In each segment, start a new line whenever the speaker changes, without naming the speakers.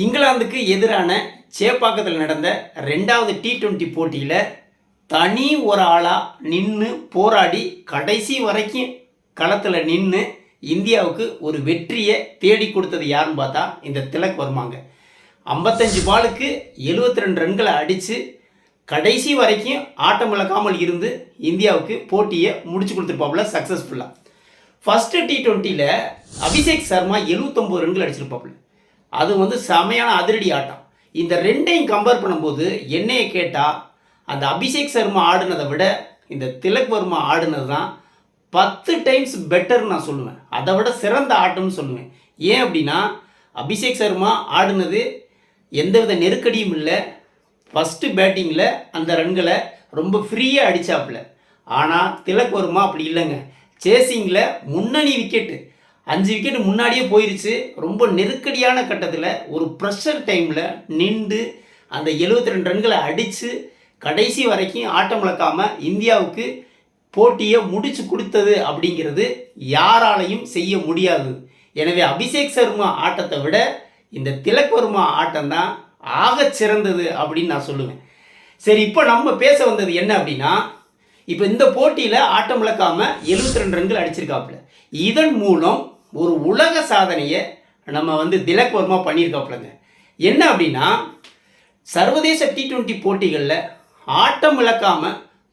இங்கிலாந்துக்கு எதிரான சேப்பாக்கத்தில் நடந்த ரெண்டாவது டி ட்வெண்ட்டி போட்டியில் தனி ஒரு ஆளாக நின்று போராடி கடைசி வரைக்கும் களத்தில் நின்று இந்தியாவுக்கு ஒரு வெற்றியை தேடி கொடுத்தது யாருன்னு பார்த்தா இந்த திலக் வருமாங்க. ஐம்பத்தஞ்சு பாலுக்கு 72 ரெண்டு ரன்களை அடித்து கடைசி வரைக்கும் ஆட்டம் இழக்காமல் இருந்து இந்தியாவுக்கு போட்டியை முடிச்சு கொடுத்துருப்பாப்புல சக்ஸஸ்ஃபுல்லாக ஃபஸ்ட்டு டி டுவெண்ட்டியில் அபிஷேக் சர்மா 79 ரன்கள் அடிச்சிருப்பாப்புல. அது வந்து செமையான அதிரடி ஆட்டம். இந்த ரெண்டையும் கம்பேர் பண்ணும்போது என்னையை கேட்டால் அந்த அபிஷேக் சர்மா ஆடினதை விட இந்த திலக் வர்மா ஆடினது தான் பத்து டைம்ஸ் பெட்டர்னு நான் சொல்லுவேன். அதை விட சிறந்த ஆட்டம்னு சொல்லுவேன். ஏன் அப்படின்னா அபிஷேக் சர்மா ஆடினது எந்தவித நெருக்கடியும் இல்லை. ஃபஸ்ட்டு பேட்டிங்கில் அந்த ரன்களை ரொம்ப ஃப்ரீயாக அடித்தாப்புல ஆனால் திலக் வர்மா அப்படி இல்லைங்க. சேசிங்கில் முன்னணி விக்கெட்டு அஞ்சு விக்கெட் முன்னாடியே போயிருச்சு. ரொம்ப நெருக்கடியான கட்டத்தில் ஒரு ப்ரெஷர் டைமில் நின்று அந்த 72 ரெண்டு ரன்களை அடித்து கடைசி வரைக்கும் ஆட்டம் இழக்காமல் இந்தியாவுக்கு போட்டியை முடிச்சு கொடுத்தது அப்படிங்கிறது யாராலையும் செய்ய முடியாது. எனவே அபிஷேக் சர்மா ஆட்டத்தை விட இந்த திலக் வர்மா ஆட்டம் தான் ஆக சிறந்தது அப்படின்னு நான் சொல்லுவேன். சரி இப்போ நம்ம பேச வந்தது என்ன அப்படின்னா இப்போ இந்த போட்டியில் ஆட்டம் இழக்காம 72 ரெண்டு ரன்கள் அடிச்சிருக்காப்புல. இதன் மூலம் ஒரு உலக சாதனையை நம்ம வந்து திலக் வர்மா பண்ணியிருக்காப்புலங்க என்ன அப்படின்னா சர்வதேச டி டுவெண்ட்டி போட்டிகளில் ஆட்டம் இழக்காம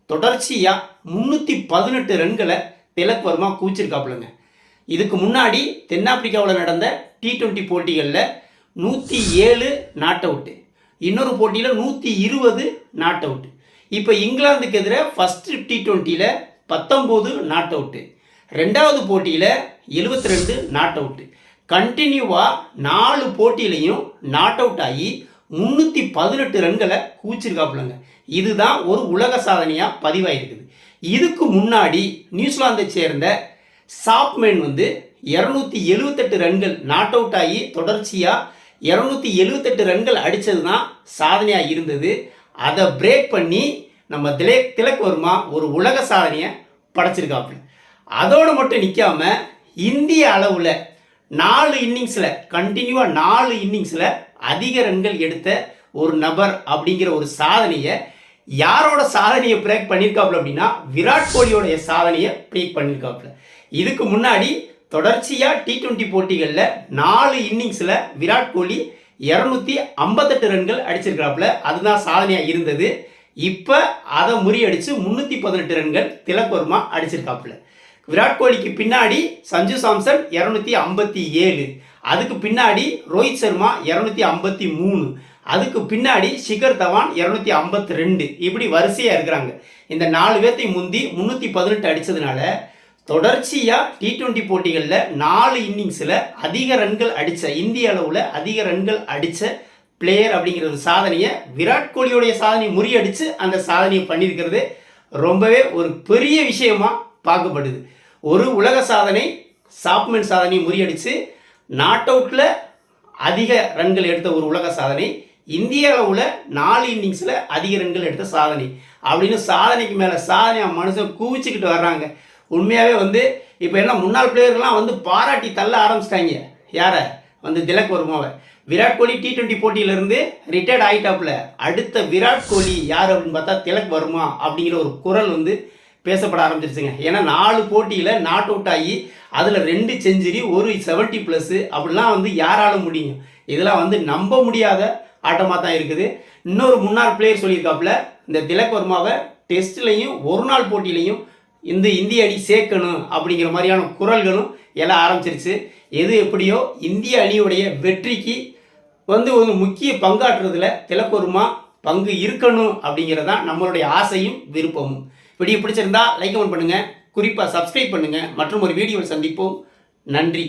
தொடர்ச்சியாக முந்நூற்றி பதினெட்டு ரன்களை திலக் வர்மா குவிச்சிருக்காப்புலங்க. இதுக்கு முன்னாடி தென்னாப்பிரிக்காவில் நடந்த டி டுவெண்ட்டி போட்டிகளில் நூற்றி ஏழு நாட் அவுட்டு. இன்னொரு போட்டியில் நூற்றி இருபது நாட் அவுட்டு. இப்போ இங்கிலாந்துக்கு எதிராக ஃபஸ்ட்டு டி டுவெண்ட்டியில் பத்தொம்போது நாட் அவுட்டு ரெண்டாவது போட்டியில் 72 ரெண்டு நாட் அவுட்டு கண்டினியூவாக நாலு போட்டியிலையும் நாட் அவுட் ஆகி முந்நூற்றி பதினெட்டு ரன்களை குவிச்சிருக்காப்புலங்க. இதுதான் ஒரு உலக சாதனையாக பதிவாயிருக்குது. இதுக்கு முன்னாடி நியூசிலாந்தை சேர்ந்த சாப்மேன் வந்து இரநூத்தி எழுவத்தெட்டு ரன்கள் நாட் அவுட் ஆகி தொடர்ச்சியாக இரநூத்தி எழுவத்தெட்டு ரன்கள் அடித்தது தான் சாதனையாக இருந்தது. அதை பிரேக் பண்ணி நம்ம திலே திலக் வர்மா ஒரு உலக சாதனையை படைச்சிருக்காப்புல. அதோடு மட்டும் நிற்காம இந்திய அளவில் நாலு இன்னிங்ஸில் கண்டினியூவாக நாலு இன்னிங்ஸில் அதிக ரன்கள் எடுத்த ஒரு நபர் அப்படிங்கிற ஒரு சாதனையை யாரோட சாதனையை பிரேக் பண்ணியிருக்காப்புல அப்படின்னா விராட் கோலியோடைய சாதனையை பிரேக் பண்ணியிருக்காப்புல இதுக்கு முன்னாடி தொடர்ச்சியாக டி ட்வெண்ட்டி போட்டிகளில் நாலு இன்னிங்ஸில் விராட் கோலி இரநூத்தி ஐம்பத்தெட்டு ரன்கள் அடிச்சிருக்கிறாப்புல. அதுதான் சாதனையாக இருந்தது. இப்போ அதை முறியடித்து முந்நூற்றி பதினெட்டு ரன்கள் திலக்வர்மா அடிச்சிருக்காப்புல. விராட் கோலிக்கு பின்னாடி சஞ்சு சாம்சன் இரநூத்தி ஐம்பத்தி ஏழு. அதுக்கு பின்னாடி ரோஹித் சர்மா இரநூத்தி ஐம்பத்தி மூணு. அதுக்கு பின்னாடி ஷிகர் தவான் இரநூத்தி ஐம்பத்தி ரெண்டு. இப்படி வரிசையாக இருக்கிறாங்க. இந்த நாலு பேர்த்தையும் முந்தி முந்நூற்றி பதினெட்டு அடித்ததுனால தொடர்ச்சியாக டி ட்வெண்ட்டி போட்டிகளில் நாலு இன்னிங்ஸில் அதிக ரன்கள் அடித்த இந்திய அளவில் அதிக ரன்கள் அடித்த பிளேயர் அப்படிங்கிற ஒரு சாதனையை விராட் கோலியோடைய சாதனையை முறியடித்து அந்த சாதனையை பண்ணியிருக்கிறது ரொம்பவே ஒரு பெரிய விஷயமா பார்க்கப்படுது. ஒரு உலக சாதனை சாப்மேன் சாதனையை முறியடித்து நாட் அவுட்டில் அதிக ரன்கள் எடுத்த ஒரு உலக சாதனை இந்திய அளவில் நாலு இன்னிங்ஸில் அதிக ரன்கள் எடுத்த சாதனை அப்படின்னு சாதனைக்கு மேலே சாதனையாக மனுஷன் குவிச்சுக்கிட்டு வர்றாங்க. உண்மையாகவே வந்து இப்போ என்ன முன்னாள் பிளேயர்கள்லாம் வந்து பாராட்டி தள்ள ஆரம்பிச்சிட்டாங்க. யாரை? வந்து திலக் வர்மாவை. விராட் கோலி டி ட்வெண்ட்டி போட்டியிலேருந்து ரிட்டையர்ட் ஆகிட்டாப்புல அடுத்த விராட் கோலி யார் அப்படின்னு பார்த்தா திலக் வர்மா அப்படிங்கிற ஒரு குரல் வந்து பேசப்பட ஆரம்பிச்சிருச்சுங்க. ஏன்னா நாலு போட்டியில் நாட் அவுட் ஆகி அதில் ரெண்டு செஞ்சுரி ஒரு செவன்ட்டி ப்ளஸ்ஸு அப்படிலாம் வந்து யாரால முடியும்? இதெல்லாம் வந்து நம்ப முடியாத ஆட்டமாக தான் இருக்குது. இன்னொரு முன்னாள் பிளேயர் சொல்லியிருக்காப்புல இந்த திலக் வர்மாவை டெஸ்ட்லையும் ஒரு நாள் போட்டியிலையும் இந்த இந்திய அணி சேர்க்கணும் அப்படிங்கிற மாதிரியான குரல்களும் எல்லாம் ஆரம்பிச்சிருச்சு. எது எப்படியோ இந்திய அணியுடைய வெற்றிக்கு வந்து ஒரு முக்கிய பங்காற்றுறதுல திலக்கொருமா பங்கு இருக்கணும் அப்படிங்கிறது தான் நம்மளுடைய ஆசையும் விருப்பமும். வீடியோ பிடிச்சிருந்தா லைக் கமெண்ட் பண்ணுங்கள் குறிப்பாக சப்ஸ்கிரைப் பண்ணுங்கள் மற்றும் ஒரு வீடியோவில் சந்திப்போம். நன்றி.